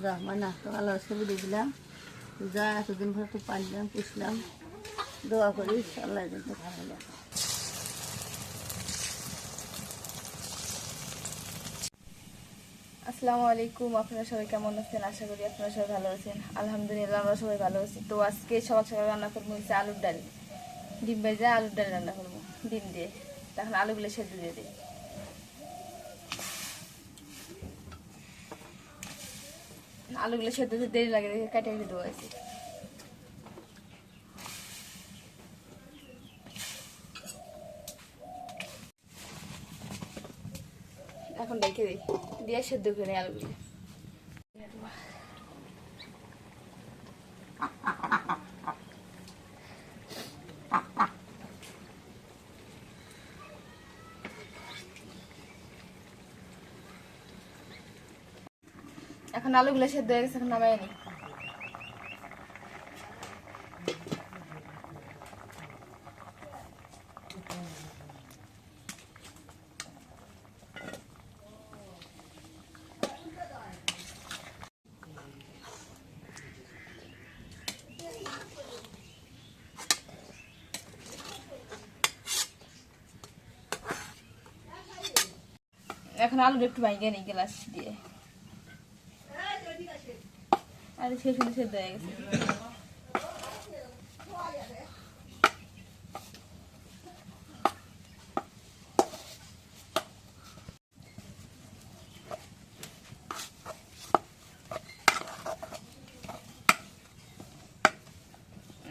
যা মানে সকালে ছবি দিলাম যা এতদিন তো পারলাম পুষলাম। দোয়া করি, আল্লাহ ভালো লাগে। আসসালামু আলাইকুম, আপনারা সবাই কেমন আছেন? আশা করি আপনারা সবাই ভালো আছেন। আলহামদুলিল্লাহ, আমরা সবাই ভালো আছি। তো আজকে সকাল সকাল রান্না করব হচ্ছে আলুর ডাল। ডিম ভেজে, আলুর ডাল রান্না করব। ডিম দিয়ে। তখন আলুগুলো সেদ্ধ দিয়ে দিই। আলুগুলো সেদ্ধ হতে দেরি লাগে, দেখে কাটে কেটে দেবো আছে এখন ডেকে দিই, দিয়ে সেদ্ধ করে আলুগুলো। এখন আলুগুলো সেদ্ধ হয়ে গেছে, এখন নামাই নি। এখন আলুটা একটু ভাঙিয়ে নিই গ্লাস দিয়ে। আর শেষ হতে সেদ্ধ হয়ে গেছে।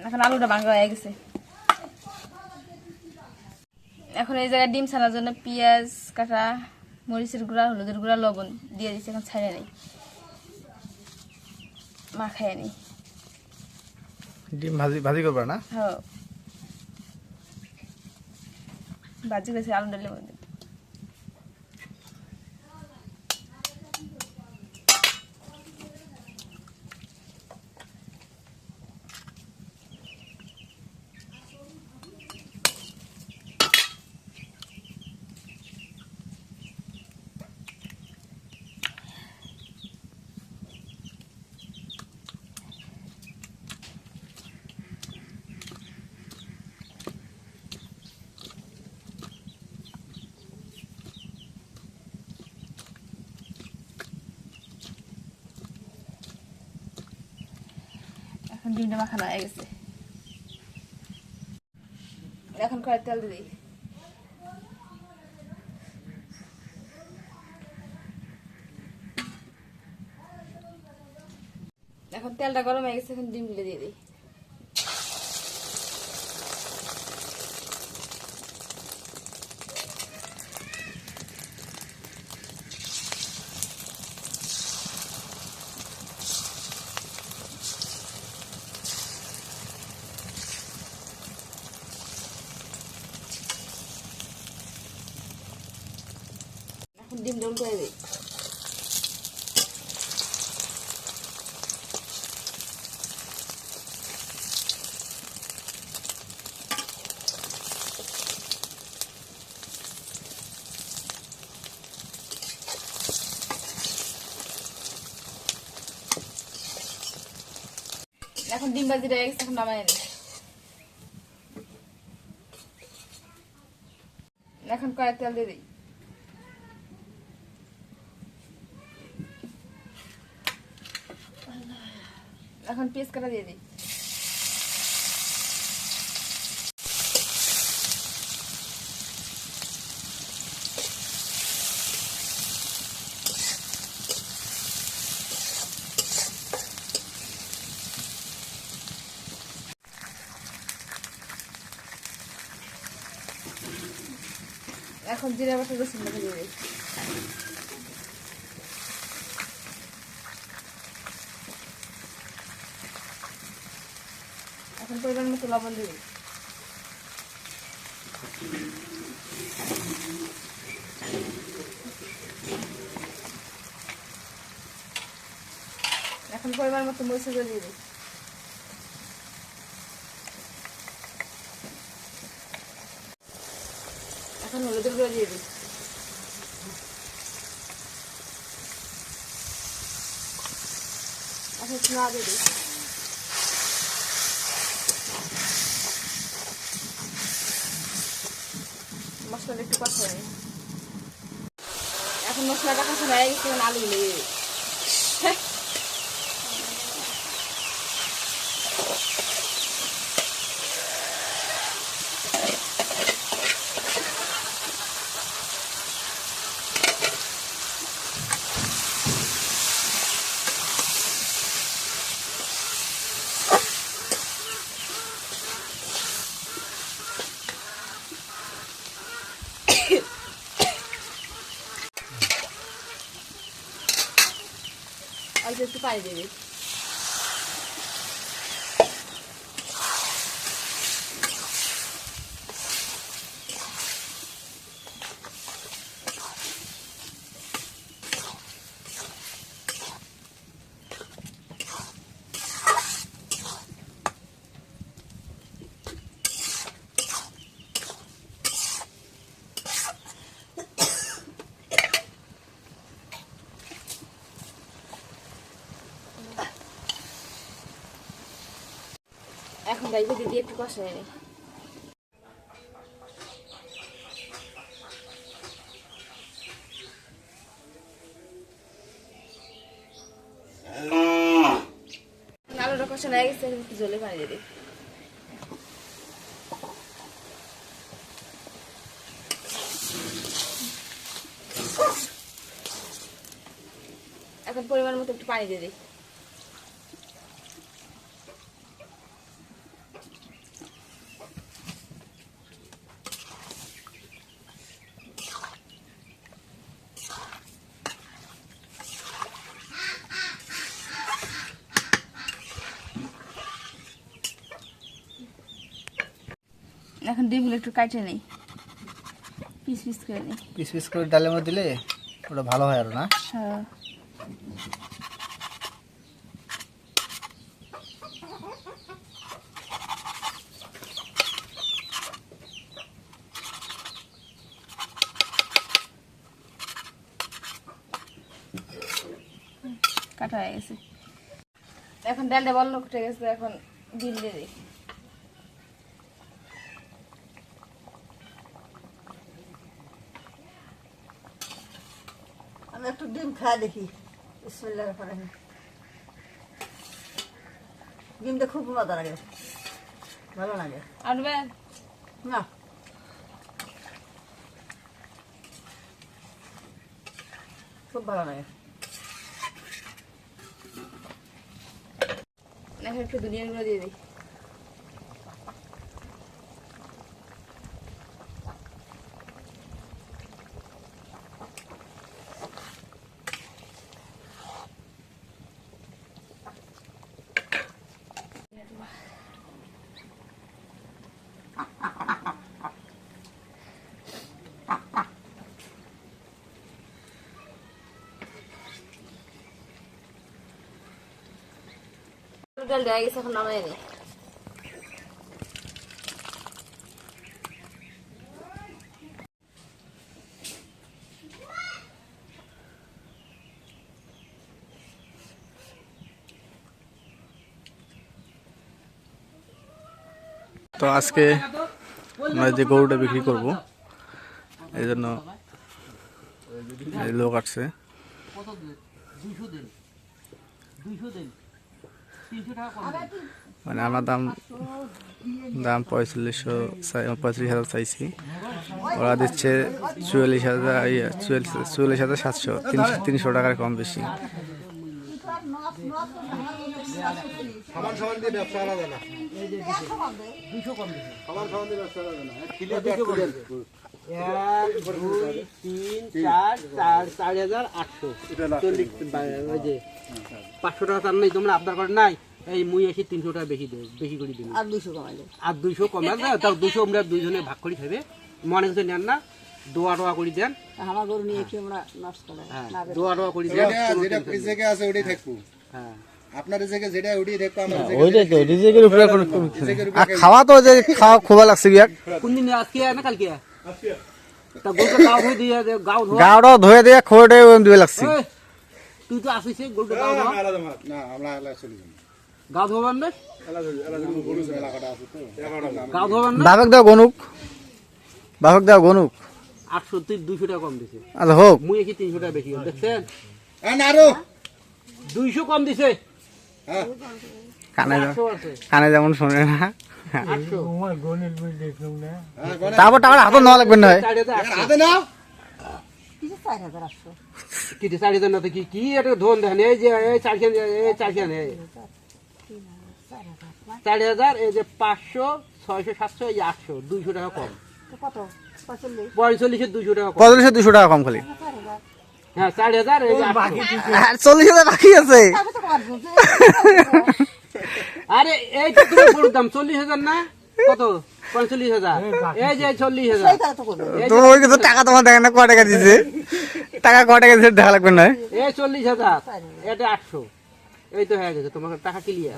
এখন আলুটা ভাঙা হয়ে গেছে। এখন এই জায়গায় ডিম ছানার জন্য পেঁয়াজ কাটা মরিচের গুঁড়া, হলুদের গুঁড়া, লবণ দিয়ে দিচ্ছি এখন ছাড়ে নেই। মাখায় নেই ডিম ভাজি ভাজি করবা না? হ্যাঁ। ভাজি গেছে আলু ডালের মধ্যে এখন ডিমটা মাখানো হয়ে গেছে এখন কয়েক তেল দিই। এখন তেলটা গরম হয়ে গেছে, এখন ডিমগুলো দিয়ে দিই। এখন ডিম ডাউন করে দিই এখন ডিম ভাজি রয়ে গেছে, এখন নামাই নিই। এখন কয়েক তেল দিয়ে দিই। এখন পিস কাটা দিয়ে দিই। এখন জিরা বাটা রসুন দিয়ে দিই। মতো লবণ এখন পরিমাণ মতো মরিচ গুঁড়ো দিয়ে দিই। এখন হলুদের গুঁড়ো দিয়ে দিই। এখন একটু না দিয়ে মশলাটা একটু কথা হয় এখন মশলাটা কষা হয়ে গেছে আলু লেগে অল্প একটু পানি দিয়ে গাইবে দিদি, একটু কষা নেই আলুটা হয়ে গেছে জলে পানি দিয়ে দিই এখন পরিমাণ মতো একটু পানি দিয়ে দিই এখন ডিমগুলো একটু কাটে নেই। পিস পিস করে নেই। পিস পিস করে ডালের মধ্যে দিলে ওটা ভালো হয় আর না? হ্যাঁ। কাটা হয়ে গেছে। এখন ডালটা বন্ধ উঠে গেছে এখন ডিম দিয়ে দিই। একটু ডিম খাই দেখি। বিসমিল্লাহ করে ডিমটা খুব মজা লাগে। ভালো লাগে। আনবে না। খুব ভালো লাগে। একটু দুনিয়ারগুলো দিয়ে দিই। ডাল দেওয়া গেছে এখন নামাই নিই তো আজকে আমরা যে গরুটা বিক্রি করব এই জন্য লোক আসছে। মানে আমার দাম দাম পঁয়তাল্লিশশো পঁয়ত্রিশ হাজার চাইছি। ওরা দিচ্ছে চুয়াল্লিশ হাজার চুয়াল্লিশ চুয়াল্লিশ হাজার সাতশো তিনশো তিনশো টাকার কম বেশি। ব্যবসা এক দুই তিন চার চার চার হাজার আটশো। চল্লিশ ওই যে পাঁচশো টাকা তার নেই তোমরা আবদার নাই। এই মুই এসে তিনশো টাকা বেশি দেব বেশি করে দিন আর দুশো আর তাও দুশো আমরা দুইজনে ভাগ করে খাবে মনে হচ্ছে নেন না দোয়া টোয়া করে দেন। আমার গরু নিয়ে কি আমরা নষ্ট করে? হ্যাঁ। দোয়া টোয়া করে দেন যেটা আছে ওটাই থাকব। হ্যাঁ। আপনার এই জায়গায় যেটা ওটাই থাকব আমার ওইটাই তো রিজেকের উপরে আর খাওয়া তো যে খাওয়া খোবা লাগছে বিয়াক কোন দিন আজকে না কালকে? তা গরুটা গাও হয়ে দিয়ে দে, গাও ধোয়া। ধুয়ে দিয়ে খোয়াটাই দিবে লাগছে। তুই তো আসিস গাও না আমরা এলাকা চলে যাব। গাও ধোয়াবেন না? গাও ধোয়াবেন না? দাও গনুক। দাও গনুক। টাকা কম দিছে। আচ্ছা হোক। মুই কি তিনশো টাকা বেশি দেখছেন? হ্যাঁ নারু। কম দিছে। হ্যাঁ কানে যেমন শোনে না। হ্যাঁ তারপর টাকা হাতে নেওয়া লাগবে না। চার হাজার হাতে নাও। চার তো কি কি ধন এই যে এই চারখান এই চারখান এই। চার হাজার এই যে পাঁচশো ছয়শো সাতশো এই আটশো দুইশো টাকা কম। তো কত? পঁয়তাল্লিশের দুইশো টাকা টাকা কম খালি। হ্যাঁ চার হাজার এই যে আটশো। চল্লিশ হাজার বাকি আছে। আরে এই তো তুমি গরুর দাম চল্লিশ হাজার না? কত? পঁয়তাল্লিশ হাজার। এই যে চল্লিশ হাজার। সেই তো ওই কিন্তু টাকা তোমার দেখেন না ক টাকা দিছে টাকা ক টাকা দিছে দেখা লাগবে না। এই চল্লিশ হাজার। এটা আটশো। এই তো হয়ে গেছে তোমার টাকা ক্লিয়ার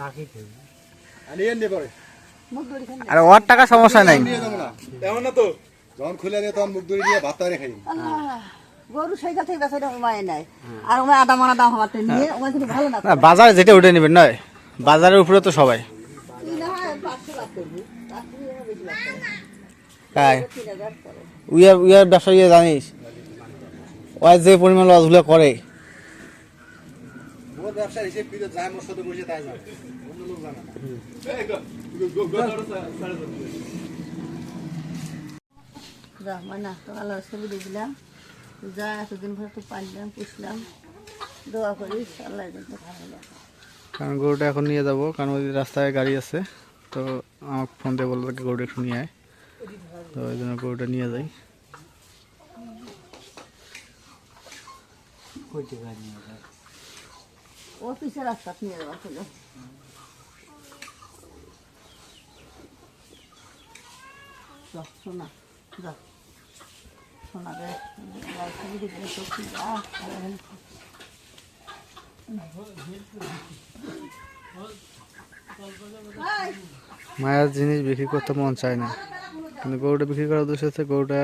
আর ওর টাকা সমস্যা নাই। না এমন না তো যখন খুলে দিয়ে তখন মুখ দিয়ে ভাত খাই। গরু সেই গাছে গাছে ওমায় নাই। আর ওমায় আদা মানা দাম হওয়াতে নিয়ে ওমায় কিন্তু ভালো না। না, বাজারে যেটা উঠে নেবেন নয়। বাজারের উপরে তো সবাই। থেকে তাই উইয়ার উইয়ার ব্যবসা ইয়ে জানিস? ওই যে পরিমাণ লসগুলো করে। না মানে তো আল্লাহ ছবি দিলাম। যা এতদিন ভরে তো পাইলাম পুষলাম। দোয়া করিস আল্লাহ যেন তো ভালো লাগে কারণ গরুটা এখন নিয়ে যাব কারণ ওই রাস্তায় গাড়ি আছে তো আমাকে ফোন দিয়ে বলল গরুটা একটু নিয়ে আয়। তো ওই জন্য গরুটা নিয়ে যাই। ও রাস্তা নিয়ে যাওয়া ছিল যা, শোনা যা শোনা রে আল্লাহ ছবি দিলে তো কি যা আল্লাহ মায়ের জিনিস বিক্রি করতে মন চায় না। কিন্তু গরুটা বিক্রি করার উদ্দেশ্য হচ্ছে গরুটা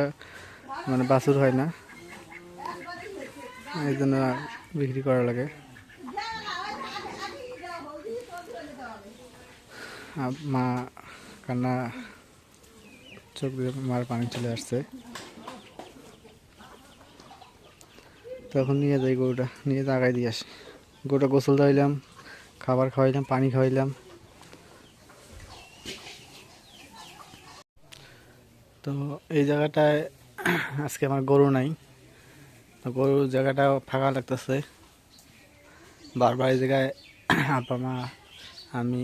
মানে বাছুর হয় না। এই জন্য বিক্রি করা লাগে। মা কান্না চোখ দিয়ে মার পানি চলে আসছে। তখন নিয়ে যাই গরুটা, নিয়ে জাগায় দিয়ে আসি। গরুটা গোসল দিলাম খাবার খাওয়াইলাম, পানি খাওয়াইলাম। তো এই জায়গাটায় আজকে আমার গরু নাই। তো গরুর জায়গাটা ফাঁকা লাগতেছে। বারবার এই জায়গায় আপা, মা, আমি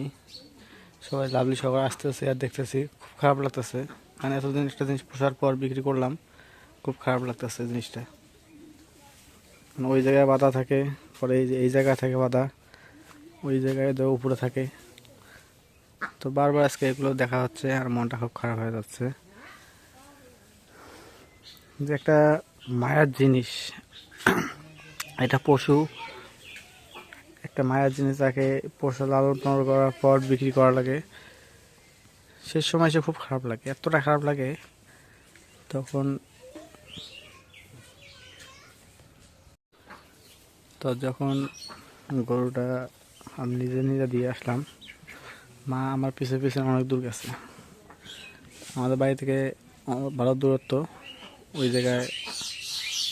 সবাই লাভলি সবাই আসতেছে আর দেখতেছি, খুব খারাপ লাগতেছে। মানে এতদিন একটা জিনিস পোষার পর বিক্রি করলাম, খুব খারাপ লাগতেছে জিনিসটা। ওই জায়গায় বাধা থাকে, পরে এই যে এই জায়গায় থাকে বাধা, ওই জায়গায় তো উপরে থাকে। তো বারবার আজকে এগুলো দেখা হচ্ছে আর মনটা খুব খারাপ হয়ে যাচ্ছে। যে একটা মায়ার জিনিস এটা পশু, একটা মায়ার জিনিস তাকে পশু লালন পালন করার পর বিক্রি করা লাগে। সে সময় সে খুব খারাপ লাগে, এতটা খারাপ লাগে, তখন তো যখন গরুটা আমি নিজে নিজে দিয়ে আসলাম, মা আমার পিছনে পিছনে অনেক দূর গেছে। আমাদের বাড়ি থেকে ভালো দূরত্ব, ওই জায়গায়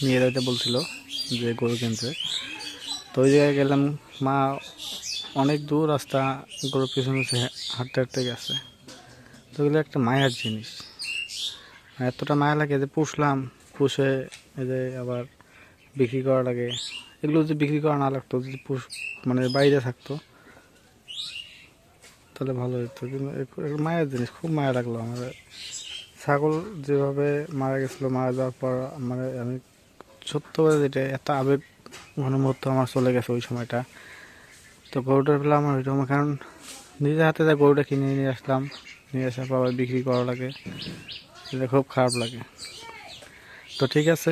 নিয়ে যেতে বলছিল যে গরু কিনতে। তো ওই জায়গায় গেলাম, মা অনেক দূর রাস্তা গরুর পিছনে হাঁটতে হাঁটতে গেছে। তো ওগুলো একটা মায়ার জিনিস। আর এতটা মায়া লাগে যে পুষলাম, পুষে এই যে আবার বিক্রি করা লাগে। এগুলো যদি বিক্রি করা না লাগতো, যদি মানে বাইরে থাকতো, তাহলে ভালো হতো কিন্তু মায়ের জিনিস, খুব মায়া লাগল আমার। ছাগল যেভাবে মারা গেছিল, মারা যাওয়ার পর মানে আমি সত্য যেটা এত আবেগ ঘন মুহূর্ত আমার চলে গেছে ওই সময়টা। তো গরুটার বেলা আমার ওইরকম, কারণ নিজের হাতে যা গরুটা কিনে নিয়ে আসলাম, নিয়ে আসার পর বিক্রি করা লাগে, এটা খুব খারাপ লাগে। তো ঠিক আছে